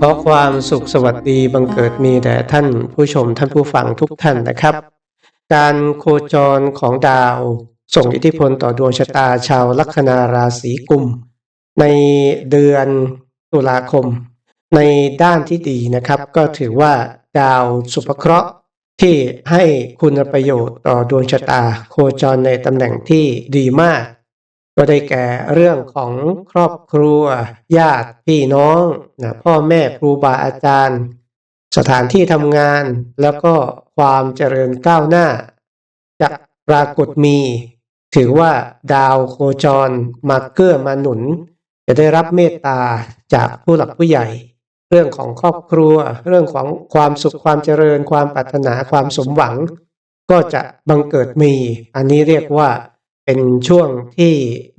ขอความสุขสวัสดีบังเกิดมีแด่ท่านผู้ชมท่านผู้ฟังทุกท่านนะครับ การโคจรของดาว ส่งอิทธิพลต่อดวงชะตาชาวลัคนาราศีกุม ในเดือนตุลาคม ในด้านที่ดีนะครับ ก็ถือว่าดาวสุภเคราะห์ที่ให้คุณประโยชน์ต่อดวงชะตา โคจรในตำแหน่งที่ดีมาก ก็ได้แก่เรื่องของครอบครัว ญาติพี่น้องนะพ่อแม่ครูบาอาจารย์ สถานที่ทำงาน แล้วก็ความเจริญก้าวหน้า จะปรากฏมี ถือว่าดาวโคจรมาเกื้อมาหนุน จะได้รับเมตตาจากผู้หลักผู้ใหญ่ เรื่องของครอบครัว เรื่องของความสุขความเจริญ ความปรารถนาความสมหวัง ก็จะบังเกิดมี อันนี้เรียกว่า เป็นช่วงที่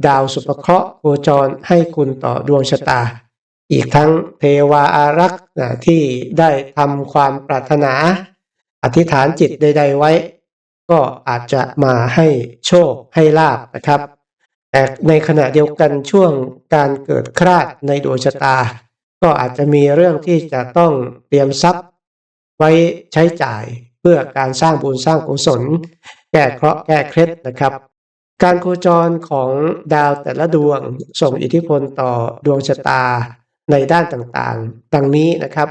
ดาวสุภเคราะห์โคจรให้คุณต่อดวงชะตา อีกทั้งเทวาอารักษ์นะที่ได้ทำความปรารถนา อธิษฐานจิตใด ๆ ไว้ ก็อาจจะมาให้โชคให้ลาบนะครับ แต่ในขณะเดียวกันช่วงการเกิดคราดในดวงชะตา ก็อาจจะมีเรื่องที่จะต้องเตรียมทรัพย์ ไว้ใช้จ่ายเพื่อการสร้างบุญสร้างกุศลแก้เคราะห์แก้เคล็ดนะครับ การโคจรของดาวแต่ละดวงส่งอิทธิพลต่อดวงชะตาในด้านต่างๆ ดังนี้นะครับ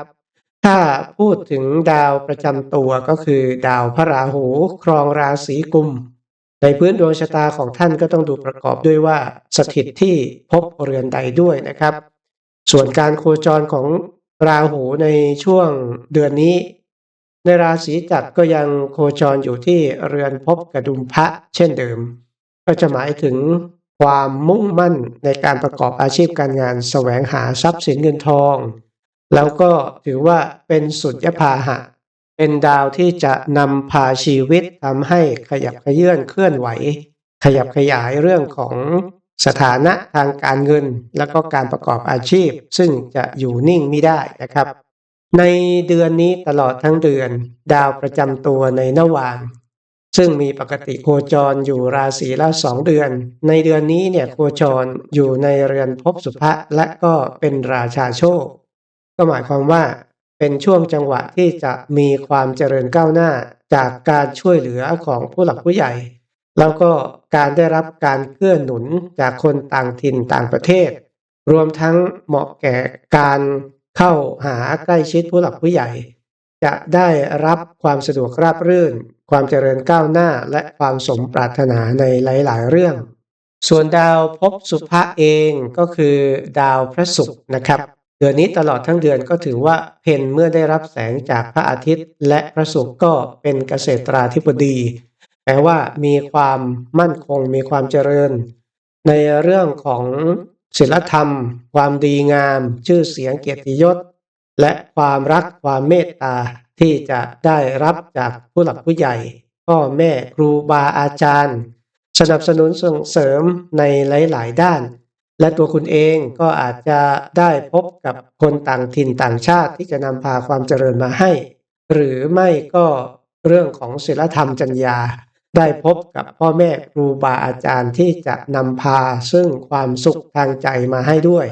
ถ้าพูดถึงดาวประจำตัวก็คือ ดาวพระราหูครองราศีกุม ในพื้นดวงชะตาของท่านก็ต้องดูประกอบด้วยว่าสถิตที่พบเรือนใดด้วยนะครับ ส่วนการโคจรของราหูในช่วงเดือนนี้ ในราศีจักรก็ยังโคจรอยู่ที่เรือนภพกระดุมพระเช่นเดิม ก็จะหมายถึงความมุ่งมั่นในการประกอบอาชีพการงานแสวงหาทรัพย์สินเงินทอง แล้วก็ถือว่าเป็นสุญญพาหะ เป็นดาวที่จะนำพาชีวิตทำให้ขยับขยื่นเคลื่อนไหว ขยับขยายเรื่องของสถานะทางการเงิน แล้วก็การประกอบอาชีพ ซึ่งจะอยู่นิ่งไม่ได้นะครับ ในเดือนนี้ตลอดทั้งเดือน ดาวประจำตัวในนวาง ซึ่งมีปกติโคจรอยู่ราศีละสองเดือน ในเดือนนี้เนี่ยโคจรอยู่ในเรือนภพสุภะและก็เป็นราชาโชค ก็หมายความว่าเป็นช่วงจังหวะที่จะมีความเจริญก้าวหน้าจากการช่วยเหลือของผู้หลักผู้ใหญ่ แล้วก็การได้รับการเกื้อหนุนจากคนต่างถิ่นต่างประเทศ รวมทั้งเหมาะแก่การเข้าหาใกล้ชิดผู้หลักผู้ใหญ่ จะได้รับความสะดวกราบรื่น ความเจริญก้าวหน้าและความสมปรารถนาในหลาย ๆ เรื่อง ส่วนดาวภพสุภะเองก็คือดาวพระศุกร์นะครับ เดือนนี้ตลอดทั้งเดือนก็ถือว่าเพนเมื่อได้รับแสงจากพระอาทิตย์ และพระศุกร์ก็เป็นเกษตราธิบดีแปลว่ามีความมั่นคงมีความเจริญ ในเรื่องของศิลธรรม ความดีงาม ชื่อเสียงเกียรติยศ และความรักความเมตตา ที่จะได้รับจากผู้หลักผู้ใหญ่พ่อแม่ครูบาอาจารย์ สนับสนุนส่งเสริมในหลาย ๆ ด้าน และตัวคุณเองก็อาจจะได้พบกับคนต่างถิ่นต่างชาติที่จะนำพาความเจริญมาให้ หรือไม่ก็เรื่องของศีลธรรมจัญญา ได้พบกับพ่อแม่ครูบาอาจารย์ที่จะนำพาซึ่งความสุขทางใจมาให้ด้วย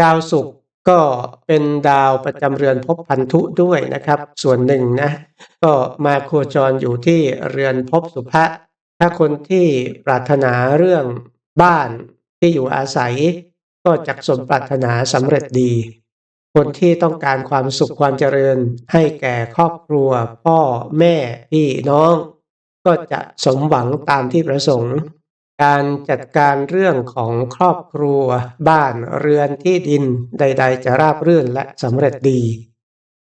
ดาวศุกร์ ก็เป็นดาวประจำเรือนภพพันธุด้วยนะครับ ส่วนหนึ่งนะ ก็มาโคจรอยู่ที่เรือนภพสุภะถ้าคนที่ปรารถนาเรื่องบ้านที่อยู่อาศัย ก็จะสมปรารถนาสำเร็จดี คนที่ต้องการความสุขความเจริญให้แก่ครอบครัว พ่อแม่พี่น้อง ก็จะสมหวังตามที่ประสงค์ การจัดการเรื่องของครอบครัว บ้านเรือนที่ดินใด ๆ จะราบรื่นและสำเร็จดี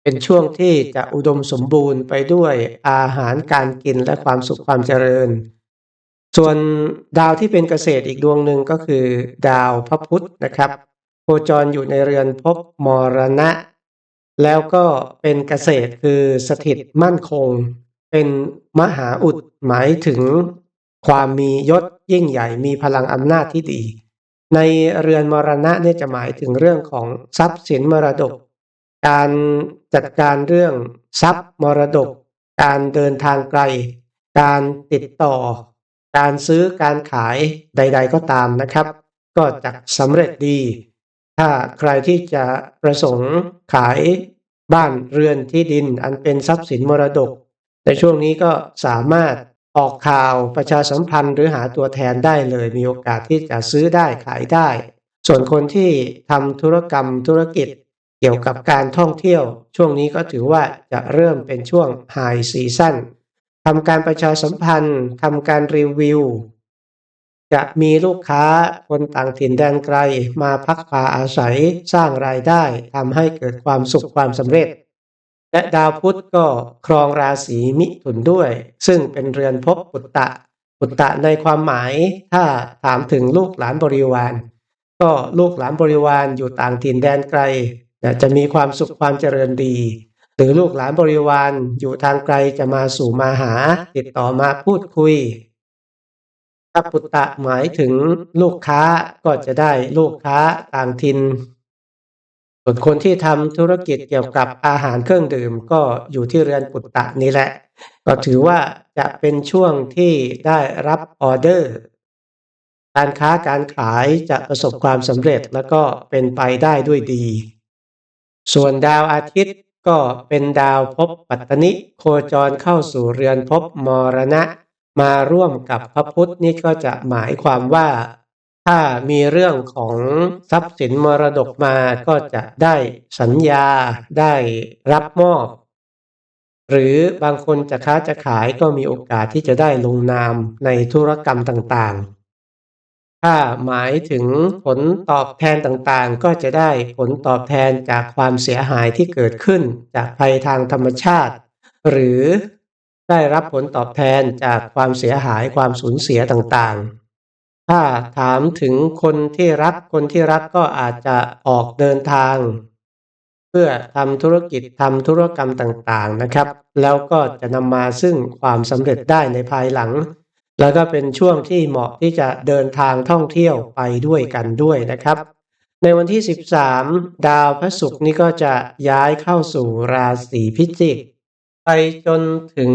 เป็นช่วงที่จะอุดมสมบูรณ์ไปด้วยอาหารการกินและความสุขความเจริญ ส่วนดาวที่เป็นเกษตรอีกดวงหนึ่งก็คือ ดาวพระพุธนะครับโคจรอยู่ในเรือนภพมรณะ แล้วก็เป็นเกษตรคือสถิตมั่นคง เป็นมหาอุดหมายถึง ความมียศยิ่งใหญ่มีพลังอำนาจที่ดี ในเรือนมรณะเนี่ยจะหมายถึงเรื่องของทรัพย์สินมรดก การจัดการเรื่องทรัพย์มรดก การเดินทางไกล การติดต่อ การซื้อการขายใด ๆ ก็ตามนะครับ ก็จะสำเร็จดี ถ้าใครที่จะประสงค์ขายบ้านเรือนที่ดินอันเป็นทรัพย์สินมรดก ในช่วงนี้ก็สามารถ ออกข่าวประชาสัมพันธ์หรือหาตัวแทนได้เลย มีโอกาสที่จะซื้อได้ขายได้ ส่วนคนที่ทำธุรกรรมธุรกิจ เกี่ยวกับการท่องเที่ยว ช่วงนี้ก็ถือว่าจะเริ่มเป็นช่วงไฮซีซั่นทำการประชาสัมพันธ์ทำการรีวิว จะมีลูกค้าคนต่างถิ่นแดนไกลมาพักพาอาศัยสร้างรายได้ทำให้เกิดความสุขความสำเร็จ และดาวพุธก็ครองราศีมิถุนด้วย ซึ่งเป็นเรือนภพปุตตะปุตตะในความหมายถ้าถามถึงลูกหลานบริวาร ก็ลูกหลานบริวารอยู่ต่างถิ่นแดนไกลจะมีความสุขความเจริญดี หรือลูกหลานบริวารอยู่ทางไกลจะมาสู่มาหาติดต่อมาพูดคุยถ้าปุตตะหมายถึงลูกค้าก็จะได้ลูกค้าต่างถิ่น ส่วนคนที่ทำธุรกิจเกี่ยวกับอาหารเครื่องดื่มก็อยู่ที่เรือนปุตตะนี้แหละ ก็ถือว่าจะเป็นช่วงที่ได้รับออเดอร์ การค้าการขายจะประสบความสำเร็จแล้วก็เป็นไปได้ด้วยดี ส่วนดาวอาทิตย์ก็เป็นดาวภพปัตตนิโคจรเข้าสู่เรือนภพมรณะ มาร่วมกับพระพุทธนี่ก็จะหมายความว่า ถ้ามีเรื่องของทรัพย์สินมรดกมาก็จะได้สัญญาได้รับมอบ หรือบางคนจะค้าจะขายก็มีโอกาสที่จะได้ลงนามในธุรกรรมต่างๆ ถ้าหมายถึงผลตอบแทนต่างๆ ก็จะได้ผลตอบแทนจากความเสียหายที่เกิดขึ้นจากภัยทางธรรมชาติ หรือได้รับผลตอบแทนจากความเสียหายความสูญเสียต่างๆ ถ้าถามถึงคนที่รักคนที่รักก็อาจจะออกเดินทาง เพื่อทำธุรกิจทำธุรกรรมต่างๆนะครับ แล้วก็จะนำมาซึ่งความสำเร็จได้ในภายหลัง แล้วก็เป็นช่วงที่เหมาะที่จะเดินทางท่องเที่ยวไปด้วยกันด้วยนะครับ ในวันที่ 13 ดาวพระศุกร์นี้ก็จะย้ายเข้าสู่ราศีพิจิก ไปจนถึง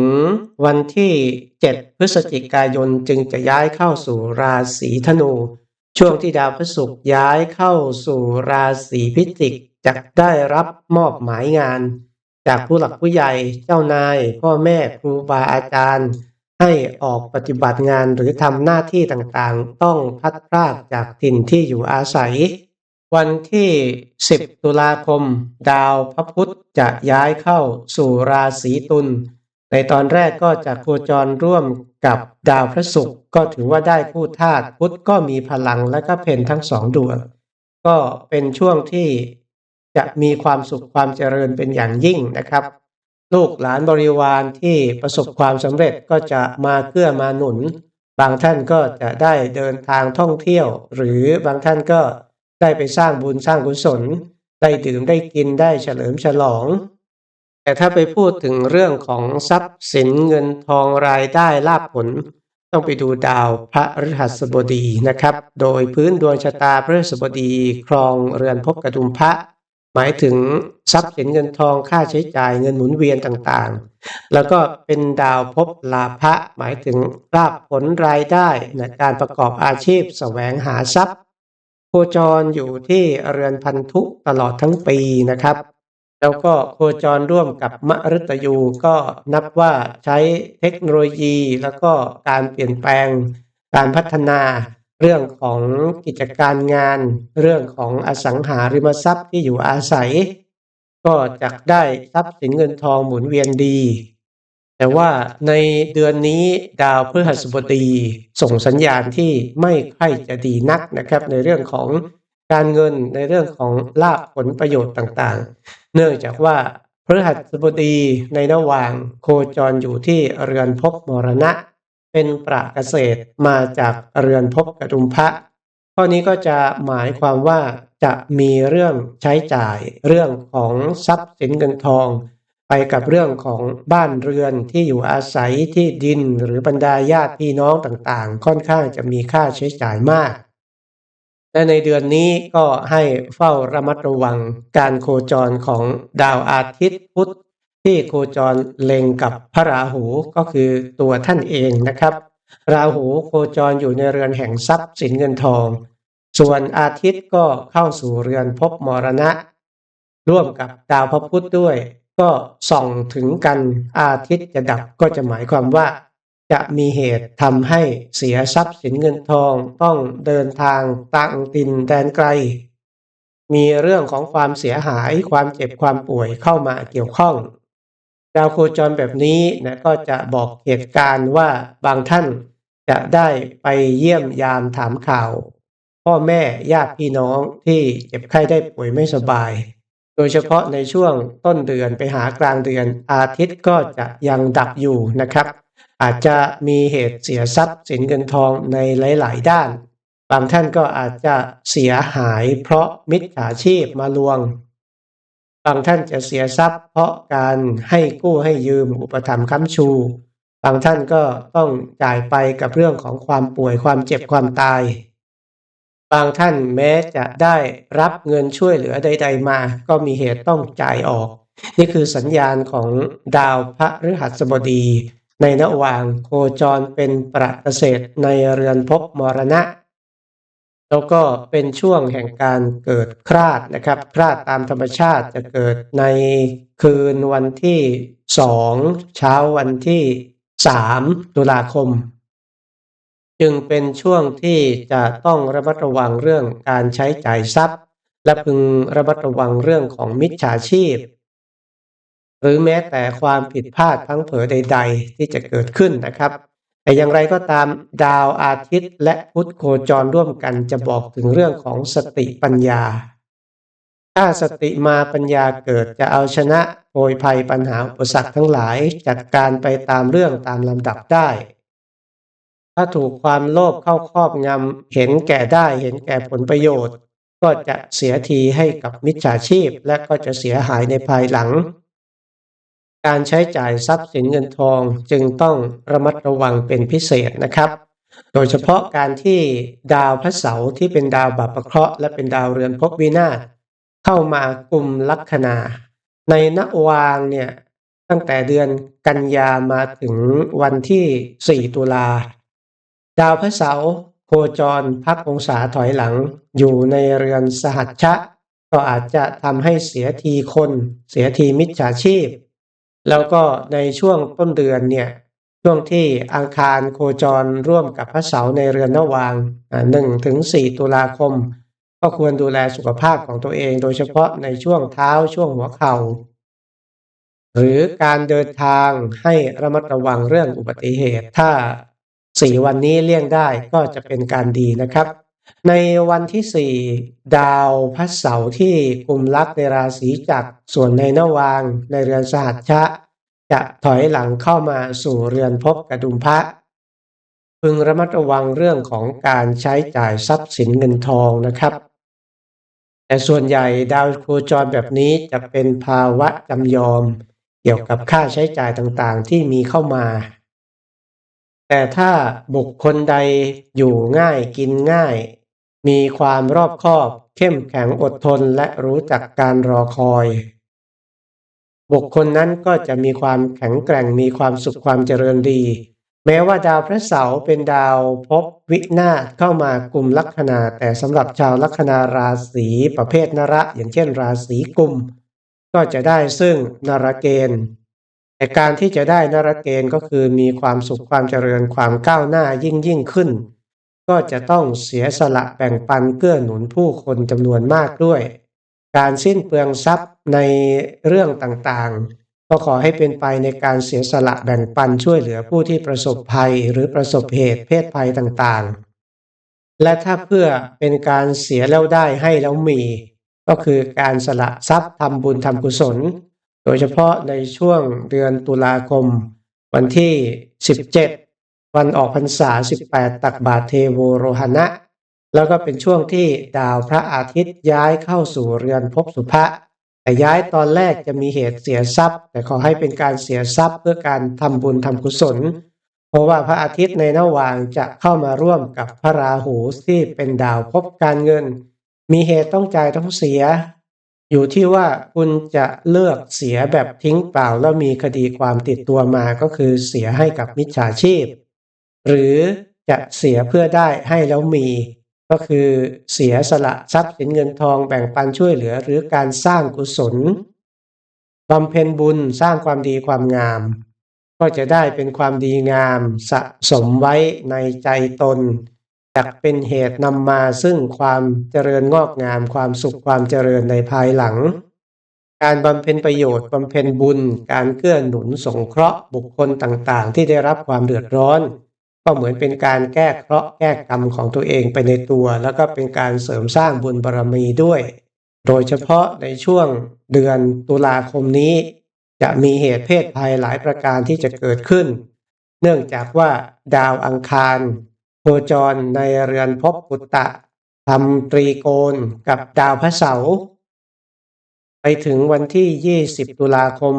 วันที่ 7 พฤศจิกายนจึงจะย้ายเข้าสู่ราศีธนู ช่วงที่ดาวพฤศุกร์ย้ายเข้าสู่ราศีพิจิกจะได้รับมอบหมายงาน จากผู้หลักผู้ใหญ่เจ้านาย พ่อแม่ครูบาอาจารย์ ให้ออกปฏิบัติงานหรือทำหน้าที่ต่างๆ ต้องพัดพรากจากถิ่นที่อยู่อาศัย วันที่ 10 ตุลาคม ดาวพระพุธจะย้ายเข้าสู่ราศีตุล ในตอนแรกก็จะโคจรร่วมกับดาวพระศุกร์ก็ถือว่าได้คู่ธาตุพุธก็มีพลังและก็เพนทั้งสองดวงก็เป็นช่วงที่จะมีความสุขความเจริญเป็นอย่างยิ่งนะครับ ลูกหลานบริวารที่ประสบความสำเร็จก็จะมาเกื้อมาหนุน บางท่านก็จะได้เดินทางท่องเที่ยว หรือบางท่านก็ ได้ไปสร้างบุญสร้างกุศล ได้ดื่มได้กินได้เฉลิมฉลอง แต่ถ้าไปพูดถึงเรื่องของทรัพย์สินเงินทองรายได้ลาภผล ต้องไปดูดาวพระฤหัสบดีนะครับ โดยพื้นดวงชะตาพระฤหัสบดีครองเรือนภพกระดุมพระหมายถึงทรัพย์สินเงินทองค่าใช้จ่ายเงินหมุนเวียนต่างๆ แล้วก็เป็นดาวภพลาภะหมายถึงลาภผลรายได้ในการประกอบอาชีพแสวงหาทรัพย์ โคจรอยู่ที่เรือนพันธุตลอดทั้งปีนะครับ แล้วก็โคจรร่วมกับมฤตยูก็นับว่าใช้เทคโนโลยีแล้วก็การเปลี่ยนแปลง การพัฒนาเรื่องของกิจการงาน เรื่องของอสังหาริมทรัพย์ที่อยู่อาศัย ก็จะได้ทรัพย์สินเงินทองหมุนเวียนดี แต่ว่าในเดือนนี้ดาวพฤหัสบดีส่งสัญญาณที่ไม่ค่อยจะดีนักนะครับ ในเรื่องของการเงินในเรื่องของลาภผลประโยชน์ต่างๆ เนื่องจากว่าพฤหัสบดีในระหว่างโคจรอยู่ที่เรือนภพมรณะ เป็นประเกษตรมาจากเรือนภพกระดุมพระข้อนี้ก็จะหมายความว่าจะมีเรื่องใช้จ่ายเรื่องของทรัพย์สินเงินทอง ไปกับเรื่องของบ้านเรือนที่อยู่อาศัยที่ดินหรือบรรดาญาติพี่น้องต่างๆ ค่อนข้างจะมีค่าใช้จ่ายมาก และในเดือนนี้ก็ให้เฝ้าระมัดระวังการโคจรของดาวอาทิตย์พุธที่โคจรเล็งกับพระราหูก็คือตัวท่านเองนะครับ ราหูโคจรอยู่ในเรือนแห่งทรัพย์สินเงินทอง ส่วนอาทิตย์ก็เข้าสู่เรือนภพมรณะ ร่วมกับดาวพระพุธด้วย ก็ส่องถึงกันอาทิตย์จะดับก็จะหมายความว่า จะมีเหตุทำให้เสียทรัพย์สินเงินทองต้องเดินทางต่างดินแดนไกล มีเรื่องของความเสียหายความเจ็บความป่วยเข้ามาเกี่ยวข้อง ดาวโคจรแบบนี้นะก็จะบอกเหตุการณ์ว่าบางท่านจะได้ไปเยี่ยมยามถามข่าว พ่อแม่ญาติพี่น้องที่เจ็บไข้ได้ป่วยไม่สบาย โดยเฉพาะในช่วงต้นเดือนไปหากลางเดือนอาทิตย์ก็จะยังดับอยู่นะครับ อาจจะมีเหตุเสียทรัพย์สินเงินทองในหลาย ๆ ด้าน บางท่านก็อาจจะเสียหายเพราะมิจฉาชีพมาลวง บางท่านจะเสียทรัพย์ เพราะการให้กู้ให้ยืมอุปถัมภ์ค้ำชู บางท่านก็ต้องจ่ายไปกับเรื่องของความป่วยความเจ็บความตาย บางท่านแม้จะได้รับเงินช่วยเหลือใด ๆ มา ก็มีเหตุต้องจ่ายออก นี่คือสัญญาณของดาวพระฤหัสบดี ในระหว่างโคจรเป็นประเกษตรในเรือนภพมรณะ แล้วก็เป็นช่วงแห่งการเกิดคราดนะครับคราดตามธรรมชาติจะเกิดในคืนวันที่สองเช้าวันที่สามตุลาคม จึงเป็นช่วงที่จะต้องระมัดระวังเรื่องการใช้จ่ายทรัพย์ และพึงระมัดระวังเรื่องของมิจฉาชีพ หรือแม้แต่ความผิดพลาดทั้งเผลอใด ๆ ที่จะเกิดขึ้นนะครับ แต่อย่างไรก็ตามดาวอาทิตย์ และพุธโคจรร่วมกันจะบอกถึงเรื่องของสติปัญญา ถ้าสติมาปัญญาเกิดจะเอาชนะโพยภัยปัญหาอุปสรรคทั้งหลายจัดการไปตามเรื่องตามลำดับได้ ถ้าถูกความโลภเข้าครอบงำเห็นแก่ได้เห็นแก่ผลประโยชน์ ก็จะเสียทีให้กับมิจฉาชีพ และก็จะเสียหายในภายหลัง การใช้จ่ายทรัพย์สินเงินทองจึงต้องระมัดระวังเป็นพิเศษนะครับ โดยเฉพาะการที่ดาวพระเสาร์ที่เป็นดาวบัพเคราะห์และเป็นดาวเรือนภพวินาศเข้ามากลุ่มลัคนา ในนวางเนี่ยตั้งแต่เดือนกันยามาถึงวันที่ 4 ตุลา ดาวพระเสาร์โคจรพักองศาถอยหลัง อยู่ในเรือนสหัชชะ ก็อาจจะทำให้เสียทีคน เสียทีมิจฉาชีพ แล้วก็ในช่วงต้นเดือนเนี่ยช่วงที่อังคารโคจรร่วมกับพระเสาร์ในเรือนนวางหนึ่งถึงสี่ตุลาคม ก็ควรดูแลสุขภาพของตัวเองโดยเฉพาะในช่วงเท้าช่วงหัวเข่าหรือการเดินทางให้ระมัดระวังเรื่องอุบัติเหตุถ้า สี่วันนี้เลี่ยงได้ก็จะเป็นการดีนะครับ ในวันที่สี่ดาวพระเสาร์ที่กลุ่มลักในราศีจักรส่วนในนวางในเรือนสหัชชะ จะถอยหลังเข้ามาสู่เรือนภพกระดุมพระพึงระมัดระวังเรื่องของการใช้จ่ายทรัพย์สินเงินทองนะครับ แต่ส่วนใหญ่ดาวโคจรแบบนี้จะเป็นภาวะจำยอม เกี่ยวกับค่าใช้จ่ายต่างๆที่มีเข้ามา แต่ถ้าบุคคลใดอยู่ง่ายกินง่าย มีความรอบคอบ เข้มแข็งอดทนและรู้จักการรอคอย บุคคลนั้นก็จะมีความแข็งแกร่งมีความสุขความเจริญดี แม้ว่าดาวพระเสาร์เป็นดาวพบวินาศเข้ามากลุ่มลัคนา แต่สำหรับชาวลัคนาราศีประเภทนระ อย่างเช่นราศีกุม ก็จะได้ซึ่งนรเกณฑ์ แต่การที่จะได้นรเกณฑ์ก็คือมีความสุขความเจริญความก้าวหน้ายิ่งยิ่งขึ้น ก็จะต้องเสียสละแบ่งปันเกื้อหนุนผู้คนจำนวนมากด้วย การสิ้นเปลืองทรัพย์ในเรื่องต่างๆ ก็ขอให้เป็นไปในการเสียสละแบ่งปันช่วยเหลือผู้ที่ประสบภัยหรือประสบเหตุเพศภัยต่างๆ และถ้าเพื่อเป็นการเสียแล้วได้ให้แล้วมี ก็คือการสละทรัพย์ทำบุญทำกุศล โดยเฉพาะในช่วงเดือนตุลาคม วันที่ 17 วันออกพรรษา 18 ตักบาตรเทโวโรหณะ แล้วก็เป็นช่วงที่ดาวพระอาทิตย์ย้ายเข้าสู่เรือนภพสุภะแต่ย้ายตอนแรกจะมีเหตุเสียทรัพย์ แต่ขอให้เป็นการเสียทรัพย์เพื่อการทำบุญทำกุศล เพราะว่าพระอาทิตย์ในระหว่างจะเข้ามาร่วมกับพระราหูที่เป็นดาวภพการเงิน มีเหตุต้องจ่ายต้องเสีย อยู่ที่ว่าคุณจะเลือกเสียแบบทิ้งเปล่าแล้วมีคดีความติดตัวมาก็คือเสียให้กับมิจฉาชีพ หรือจะเสียเพื่อได้ให้แล้วมี ก็คือเสียสละทรัพย์สินเงินทองแบ่งปันช่วยเหลือ หรือการสร้างกุศลบำเพ็ญบุญสร้างความดีความงาม ก็จะได้เป็นความดีงามสะสมไว้ในใจตน จะเป็นเหตุนำมาซึ่งความเจริญงอกงามความสุขความเจริญในภายหลัง การบำเพ็ญประโยชน์บำเพ็ญบุญ การเกื้อหนุนสงเคราะห์บุคคลต่างๆ ที่ได้รับความเดือดร้อน ก็เหมือนเป็นการแก้เคราะห์แก้กรรมของตัวเองไปในตัว แล้วก็เป็นการเสริมสร้างบุญบารมีด้วย โดยเฉพาะในช่วงเดือนตุลาคมนี้ จะมีเหตุเพศภัยหลายประการที่จะเกิดขึ้น เนื่องจากว่าดาวอังคาร โคจรในเรือนภพปุตตะทำตรีโกณกับดาวพระเสาร์ไปถึงวันที่ 20 ตุลาคม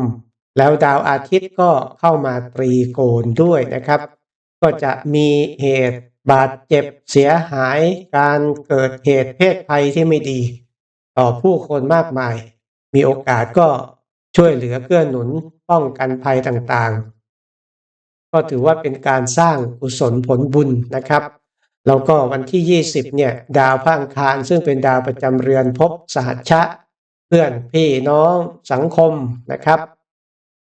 แล้วดาวอาทิตย์ก็เข้ามาตรีโกณด้วยนะครับ ก็จะมีเหตุบาดเจ็บเสียหายการเกิดเหตุเพศภัยที่ไม่ดี ต่อผู้คนมากมาย มีโอกาสก็ช่วยเหลือเกื้อหนุนป้องกันภัยต่างๆ ก็ถือว่าเป็นการสร้างกุศลผลบุญนะครับ แล้วก็วันที่ 20 เนี่ย ดาวพระอังคารซึ่งเป็นดาวประจำเรือนภพสหัชชะ เพื่อนพี่น้องสังคมนะครับ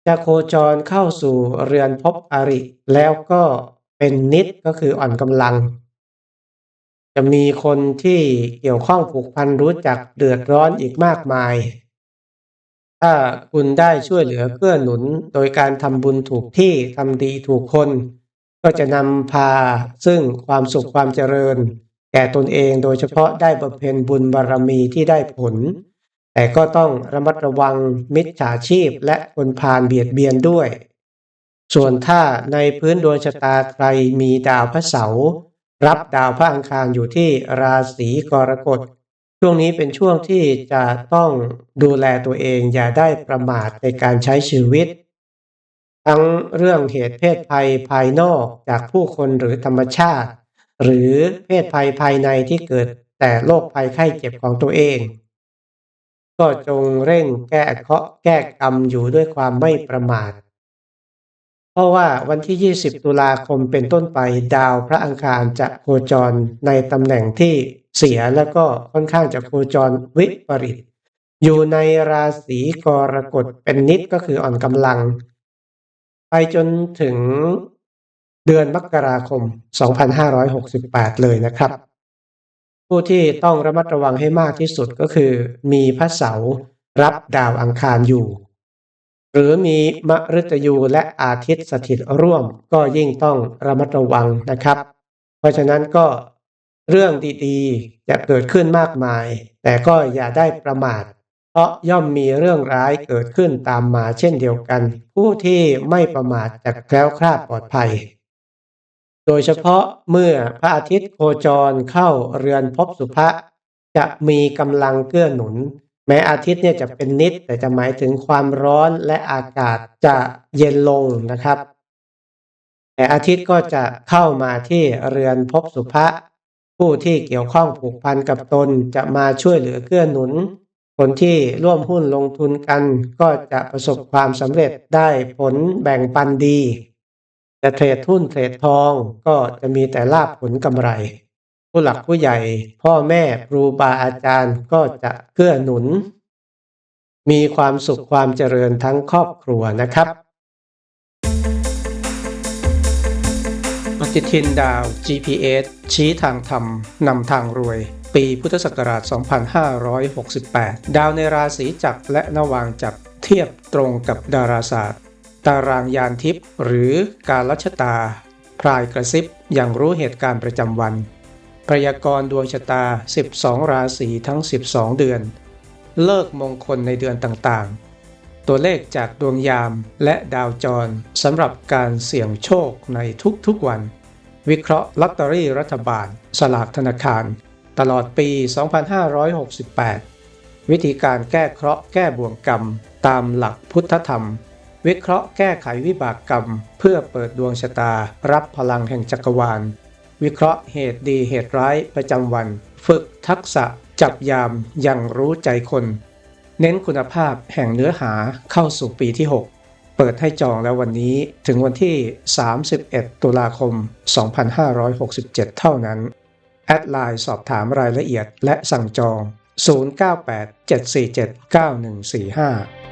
จะโคจรเข้าสู่เรือนภพอริ แล้วก็เป็นนิดก็คืออ่อนกำลัง จะมีคนที่เกี่ยวข้องผูกพันรู้จักเดือดร้อนอีกมากมาย ถ้าคุณได้ช่วยเหลือเกื้อหนุนโดยการทำบุญถูกที่ทำดีถูกคน ก็จะนำพาซึ่งความสุขความเจริญ แก่ตนเองโดยเฉพาะได้บำเพ็ญบุญบารมีที่ได้ผล แต่ก็ต้องระมัดระวังมิจฉาชีพและคนพาลเบียดเบียนด้วย ส่วนถ้าในพื้นดวงชะตาใครมีดาวพระเสาร์รับดาวพระอังคารอยู่ที่ราศีกรกฎ ช่วงนี้เป็นช่วงที่จะต้องดูแลตัวเองอย่าได้ประมาทในการใช้ชีวิต ทั้งเรื่องเหตุเพศภัยภายนอกจากผู้คนหรือธรรมชาติ หรือเพศภัยภายในที่เกิดแต่โรคภัยไข้เจ็บของตัวเอง ก็จงเร่งแก้เคาะแก้กรรมอยู่ด้วยความไม่ประมาท เพราะว่าวันที่ 20 ตุลาคมเป็นต้นไปดาวพระอังคารจะโคจรในตำแหน่งที่ เสียแล้วก็ค่อนข้างจะโคจรวิปริต อยู่ในราศีกรกฎเป็นนิดก็คืออ่อนกำลัง ไปจนถึงเดือนมกราคม 2568 เลยนะครับ ผู้ที่ต้องระมัดระวังให้มากที่สุดก็คือ มีพระเสารับดาวอังคารอยู่ หรือมีมฤตยูและอาทิตย์สถิตร่วมก็ยิ่งต้องระมัดระวังนะครับ เพราะฉะนั้นก็ เรื่องดีๆ จะเกิดขึ้นมากมาย แต่ก็อย่าได้ประมาท เพราะย่อมมีเรื่องร้ายเกิดขึ้นตามมาเช่นเดียวกัน ผู้ที่ไม่ประมาทจะแคล้วคลาดปลอดภัย โดยเฉพาะเมื่อพระอาทิตย์โคจรเข้าเรือนภพสุภะจะมีกำลังเกื้อหนุน แม้อาทิตย์เนี่ยจะเป็นนิด แต่จะหมายถึงความร้อนและอากาศจะเย็นลงนะครับ แต่อาทิตย์ก็จะเข้ามาที่เรือนภพสุภะ ผู้ที่เกี่ยวข้องผูกพันกับตนจะมาช่วยเหลือเกื้อหนุน คนที่ร่วมหุ้นลงทุนกันก็จะประสบความสำเร็จได้ผลแบ่งปันดีจะเทรดหุ้นเทรดทองก็จะมีแต่ลาบผลกำไร ผู้หลักผู้ใหญ่ พ่อแม่ครูบาอาจารย์ก็จะเกื้อหนุน มีความสุขความเจริญทั้งครอบครัวนะครับ ฏิทินดาว GPS ชี้ทางธรรมนำทางรวย ปีพุทธศักราช 2568 ดาวในราศีจักรและนวางจักรเทียบตรงกับดาราศาสตร์ ตารางยานทิพย์หรือการลัชตา พรายกระซิบอย่างรู้เหตุการณ์ประจำวัน พยากรณ์ดวงชะตา 12 ราศีทั้ง 12 เดือน เลิกมงคลในเดือนต่างๆ ตัวเลขจากดวงยามและดาวจรสำหรับการเสี่ยงโชคในทุกๆวัน วิเคราะห์ลอตเตอรี่รัฐบาล สลากธนาคาร ตลอดปี 2568 วิธีการแก้เคราะห์แก้บ่วงกรรม ตามหลักพุทธธรรม วิเคราะห์แก้ไขวิบากกรรม เพื่อเปิดดวงชะตา รับพลังแห่งจักรวาล วิเคราะห์เหตุดีเหตุร้ายประจำวัน ฝึกทักษะจับยามอย่างรู้ใจคน เน้นคุณภาพแห่งเนื้อหาเข้าสู่ปีที่ 6 เปิดให้จองแล้ววันนี้ถึงวันที่ 31 ตุลาคม 2567 เท่านั้น แอดไลน์สอบถามรายละเอียดและสั่งจอง 098 747 9145